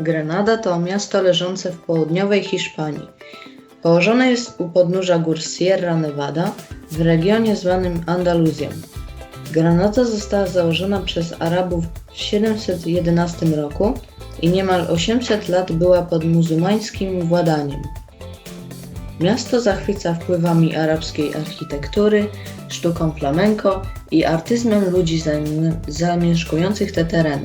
Grenada to miasto leżące w południowej Hiszpanii. Położone jest u podnóża gór Sierra Nevada w regionie zwanym Andaluzją. Granada została założona przez Arabów w 711 roku i niemal 800 lat była pod muzułmańskim władaniem. Miasto zachwyca wpływami arabskiej architektury, sztuką flamenco i artyzmem ludzi zam- zamieszkujących te tereny.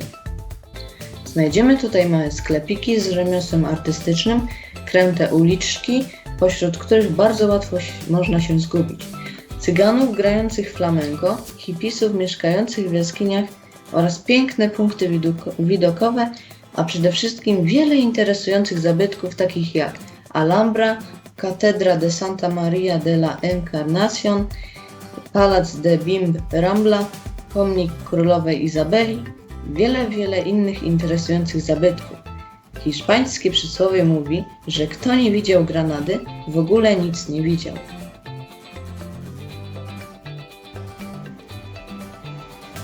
Znajdziemy tutaj małe sklepiki z rzemiosłem artystycznym, kręte uliczki, pośród których bardzo łatwo można się zgubić. Cyganów grających flamenco, hipisów mieszkających w jaskiniach oraz piękne punkty widok- widokowe, a przede wszystkim wiele interesujących zabytków takich jak Alhambra, Katedra de Santa Maria de la Encarnación, Palac de Bimb Rambla, pomnik królowej Izabeli, wiele, wiele innych interesujących zabytków. Hiszpańskie przysłowie mówi, że kto nie widział Granady, w ogóle nic nie widział.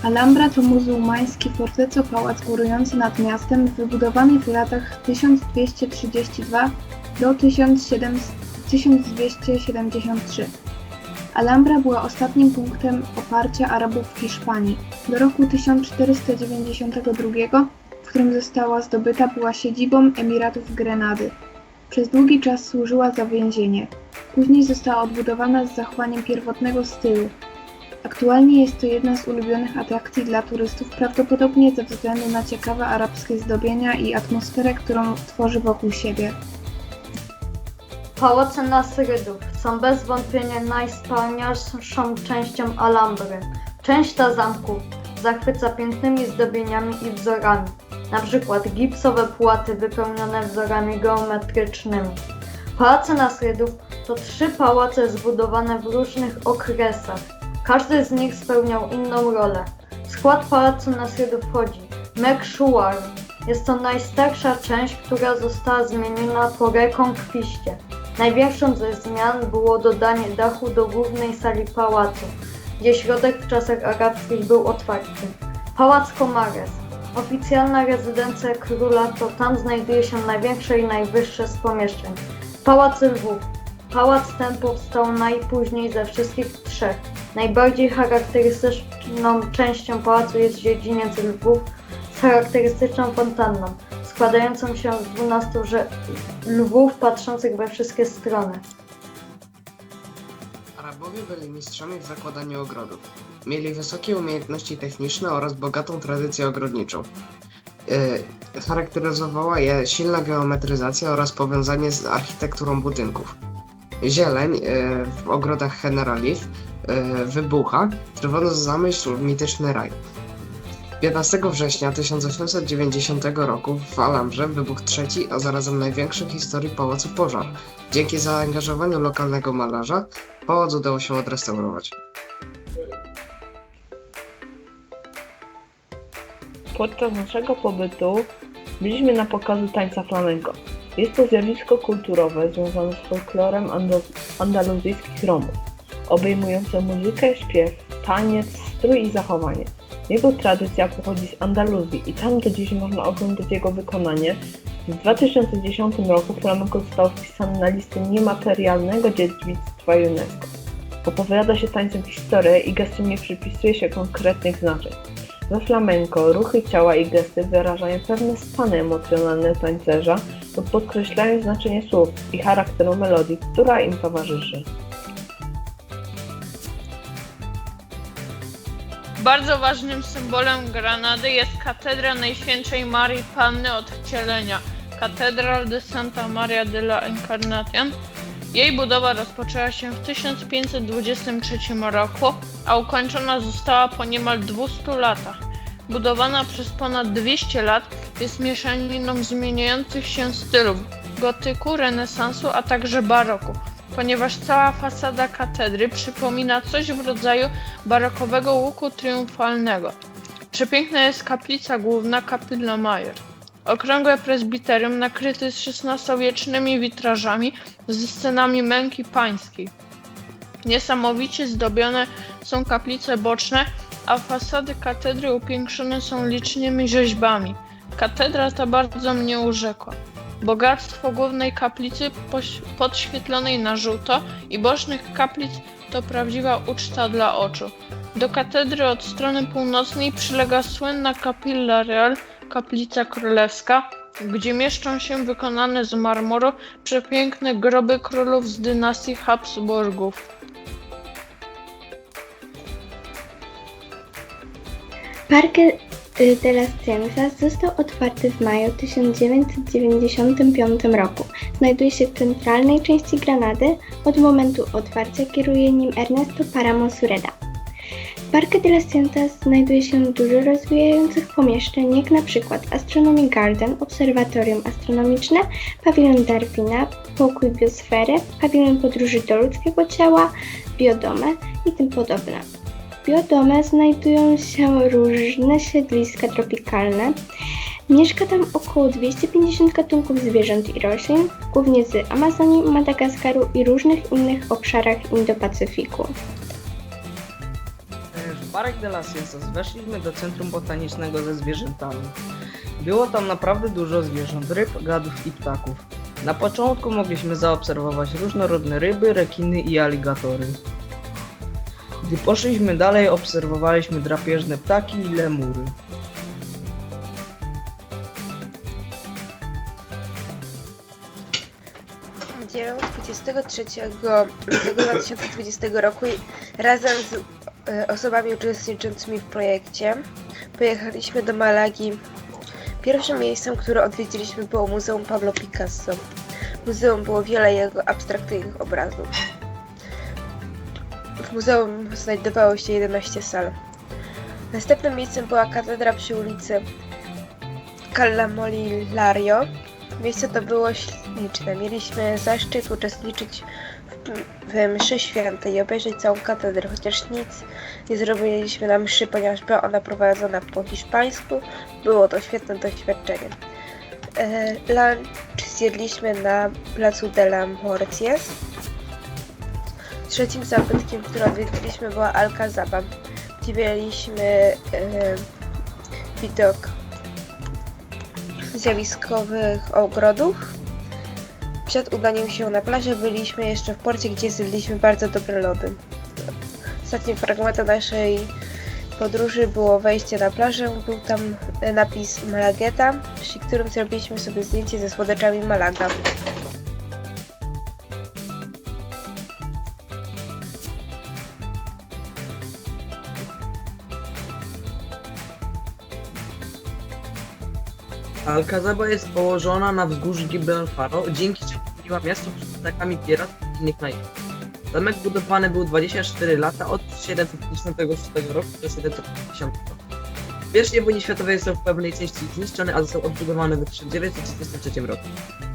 Alhambra to muzułmański forteco-pałac górujący nad miastem, wybudowany w latach 1232 do 1700 1273. Alhambra była ostatnim punktem oparcia Arabów w Hiszpanii. Do roku 1492, w którym została zdobyta, była siedzibą Emiratów Grenady. Przez długi czas służyła za więzienie. Później została odbudowana z zachowaniem pierwotnego stylu. Aktualnie jest to jedna z ulubionych atrakcji dla turystów, prawdopodobnie ze względu na ciekawe arabskie zdobienia i atmosferę, którą tworzy wokół siebie. Pałace Nasrydów są bez wątpienia najwspanialszą częścią Alhambry. Część ta zamku zachwyca pięknymi zdobieniami i wzorami, na przykład gipsowe płaty wypełnione wzorami geometrycznymi. Pałace Nasrydów to trzy pałace zbudowane w różnych okresach. Każdy z nich spełniał inną rolę. W skład Pałacu Nasrydów wchodzi Mekshuar. Jest to najstarsza część, która została zmieniona po rekonkwiście. Największą ze zmian było dodanie dachu do głównej sali pałacu, gdzie środek w czasach arabskich był otwarty. Pałac Comares. Oficjalna rezydencja króla to tam znajduje się największe i najwyższe z pomieszczeń. Pałac Lwów. Pałac ten powstał najpóźniej ze wszystkich trzech. Najbardziej charakterystyczną częścią pałacu jest dziedziniec Lwów z charakterystyczną fontanną, składającą się z 12 że- lwów patrzących we wszystkie strony. Arabowie byli mistrzami w zakładaniu ogrodów. Mieli wysokie umiejętności techniczne oraz bogatą tradycję ogrodniczą. Yy, charakteryzowała je silna geometryzacja oraz powiązanie z architekturą budynków. Zieleń yy, w ogrodach Generalif yy, wybucha, trwając zamysł mityczny raj. 15 września 1890 roku w Alhambrze wybuchł trzeci, a zarazem największy w historii pałacu pożar. Dzięki zaangażowaniu lokalnego malarza pałac udało się odrestaurować. Podczas naszego pobytu byliśmy na pokazu tańca flamenco. Jest to zjawisko kulturowe związane z folklorem andaluzyjskich Romów, obejmujące muzykę, śpiew, taniec, strój i zachowanie. Jego tradycja pochodzi z Andaluzji i tam do dziś można oglądać jego wykonanie. W 2010 roku flamenco zostało wpisane na listę niematerialnego dziedzictwa UNESCO. Opowiada się tańcem historię i gestem nie przypisuje się konkretnych znaczeń. We flamenco ruchy ciała i gesty wyrażają pewne stany emocjonalne tańcerza lub podkreślają znaczenie słów i charakteru melodii, która im towarzyszy. Bardzo ważnym symbolem Granady jest katedra Najświętszej Marii Panny Odwcielenia, Katedral de Santa Maria de la Encarnación. Jej budowa rozpoczęła się w 1523 roku, a ukończona została po niemal 200 latach. Budowana przez ponad 200 lat jest mieszaniną zmieniających się stylów gotyku, renesansu, a także baroku, ponieważ cała fasada katedry przypomina coś w rodzaju barokowego łuku triumfalnego. Przepiękna jest kaplica główna Capilla Majer. Okrągłe prezbiterium nakryte XVI-wiecznymi witrażami ze scenami męki pańskiej. Niesamowicie zdobione są kaplice boczne, a fasady katedry upiększone są licznymi rzeźbami. Katedra ta bardzo mnie urzekła. Bogactwo głównej kaplicy podświetlonej na żółto i bocznych kaplic to prawdziwa uczta dla oczu. Do katedry od strony północnej przylega słynna Capilla Real, kaplica królewska, gdzie mieszczą się wykonane z marmuru przepiękne groby królów z dynastii Habsburgów. Parque y, de las Ciencias został otwarty w maju 1995 roku. Znajduje się w centralnej części Granady. Od momentu otwarcia kieruje nim Ernesto Paramo Sureda. W Parque de las Ciencias znajduje się dużo rozwijających pomieszczeń, jak na przykład Astronomy Garden, obserwatorium astronomiczne, pawilon Darwina, pokój biosfery, pawilon podróży do ludzkiego ciała, biodomę i tym podobne. W znajdują się różne siedliska tropikalne. Mieszka tam około 250 gatunków zwierząt i roślin, głównie z Amazonii, Madagaskaru i różnych innych obszarach Indo-Pacyfiku. W Park de las Ciencias weszliśmy do centrum botanicznego ze zwierzętami. Było tam naprawdę dużo zwierząt, ryb, gadów i ptaków. Na początku mogliśmy zaobserwować różnorodne ryby, rekiny i aligatory. Gdy poszliśmy dalej, obserwowaliśmy drapieżne ptaki i lemury. Dzień 23 lutego 2020 roku razem z e, osobami uczestniczącymi w projekcie pojechaliśmy do Malagi. Pierwszym miejscem, które odwiedziliśmy było Muzeum Pablo Picasso. W muzeum było wiele jego abstrakcyjnych obrazów. W muzeum znajdowało się 11 sal. Następnym miejscem była katedra przy ulicy Calla Molilario. Miejsce to było śliczne. Mieliśmy zaszczyt uczestniczyć w, mszy świętej i obejrzeć całą katedrę, chociaż nic nie zrobiliśmy na mszy, ponieważ była ona prowadzona po hiszpańsku. Było to świetne doświadczenie. E, lunch zjedliśmy na placu de la Morcies. Trzecim zabytkiem, który odwiedziliśmy była Alcazaba, gdzie mieliśmy e, widok zjawiskowych ogrodów. Przed udaniem się na plażę byliśmy jeszcze w porcie, gdzie zjedliśmy bardzo dobre lody. Ostatnim fragmentem naszej podróży było wejście na plażę. Był tam napis Malageta, przy którym zrobiliśmy sobie zdjęcie ze słodaczami Malaga. Alcazaba jest położona na wzgórzu Gibraltaru, dzięki czemu była miasto przed atakami piratów i innych najemców. Zamek budowany był 24 lata od 756 roku do 750 roku. W I wojnie światowej został w pewnej części zniszczony, a został odbudowany w 1933 roku.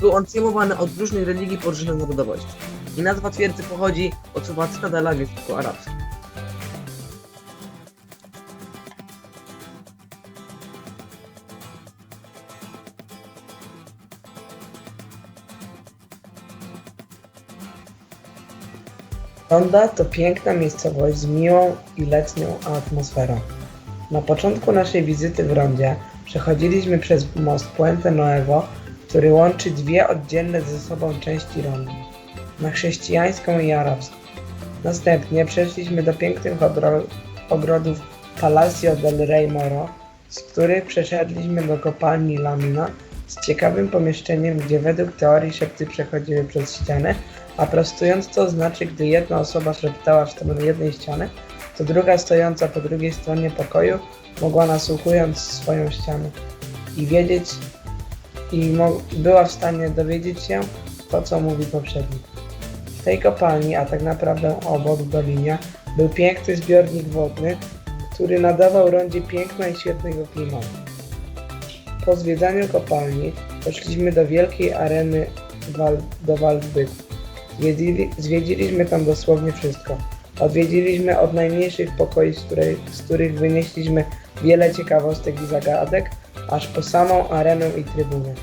Był on przyjmowany od różnych religii po różne narodowości. I nazwa twierdzy pochodzi od słowa cytadela w języku arabskim. Ronda to piękna miejscowość z miłą i letnią atmosferą. Na początku naszej wizyty w Rondzie przechodziliśmy przez most Puente Nuevo, który łączy dwie oddzielne ze sobą części Rondy, na chrześcijańską i arabską. Następnie przeszliśmy do pięknych ogrodów Palacio del Rey Moro, z których przeszedliśmy do kopalni Lamina z ciekawym pomieszczeniem, gdzie według teorii szepty przechodziły przez ścianę, a prostując to znaczy, gdy jedna osoba szeptała w stronę jednej ściany, to druga stojąca po drugiej stronie pokoju mogła nasłuchując swoją ścianę i wiedzieć i była w stanie dowiedzieć się to, co mówi poprzednik. W tej kopalni, a tak naprawdę obok w dolinie, był piękny zbiornik wodny, który nadawał rondzie piękna i świetnego klimatu. Po zwiedzaniu kopalni poszliśmy do wielkiej areny do walk byków. Zwiedzili, zwiedziliśmy tam dosłownie wszystko. Odwiedziliśmy od najmniejszych pokoi, z, której, z których wynieśliśmy wiele ciekawostek i zagadek, aż po samą arenę i trybunę.